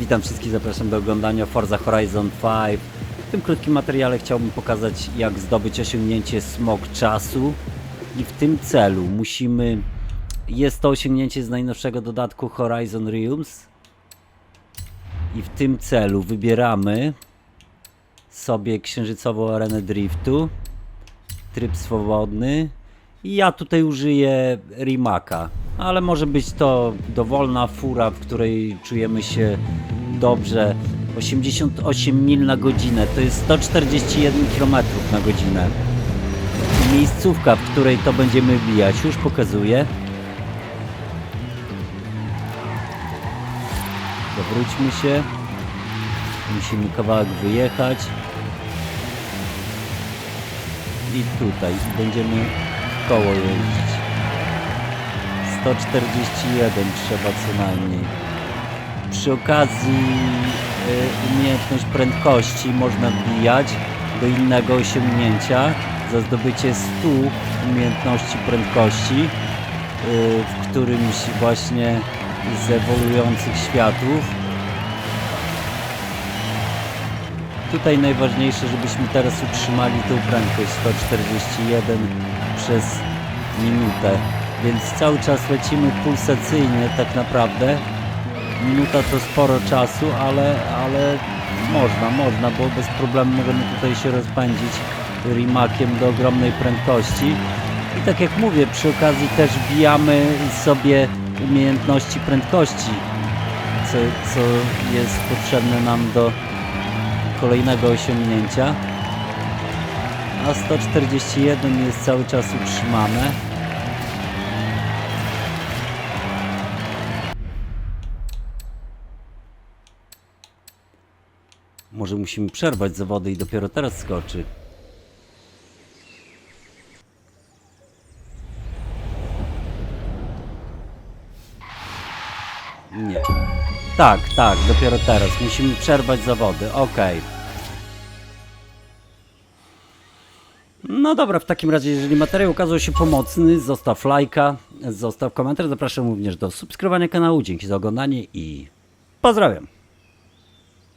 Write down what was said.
Witam wszystkich, zapraszam do oglądania Forza Horizon 5. W tym krótkim materiale chciałbym pokazać jak zdobyć osiągnięcie Smog Czasu i w tym celu musimy... Jest to osiągnięcie z najnowszego dodatku Horizon Realms i w tym celu wybieramy sobie księżycową arenę driftu, tryb swobodny i ja tutaj użyję Rimaka, ale może być to dowolna fura, w której czujemy się dobrze. 88 mil na godzinę to jest 141 km na godzinę. Miejscówka, w której to będziemy bijać, już pokazuję. Zawróćmy się. Musimy kawałek wyjechać. I tutaj będziemy koło jeździć. 141 trzeba co najmniej. Przy okazji y, umiejętność prędkości można wbijać do innego osiągnięcia za zdobycie 100 umiejętności prędkości, y, w którymś właśnie z ewoluujących światów. Tutaj najważniejsze, żebyśmy teraz utrzymali tą prędkość 141 przez minutę, więc cały czas lecimy pulsacyjnie tak naprawdę. Minuta to sporo czasu, ale, ale można, można, bo bez problemu możemy tutaj się rozpędzić rimakiem do ogromnej prędkości. I tak jak mówię, przy okazji też wbijamy sobie umiejętności prędkości, co, co jest potrzebne nam do kolejnego osiągnięcia. A 141 jest cały czas utrzymane. Może musimy przerwać zawody i dopiero teraz skoczy. Nie. Tak, tak, dopiero teraz. Musimy przerwać zawody. Okej. No dobra, w takim razie, jeżeli materiał okazał się pomocny, zostaw lajka, zostaw komentarz. Zapraszam również do subskrybowania kanału. Dzięki za oglądanie i pozdrawiam.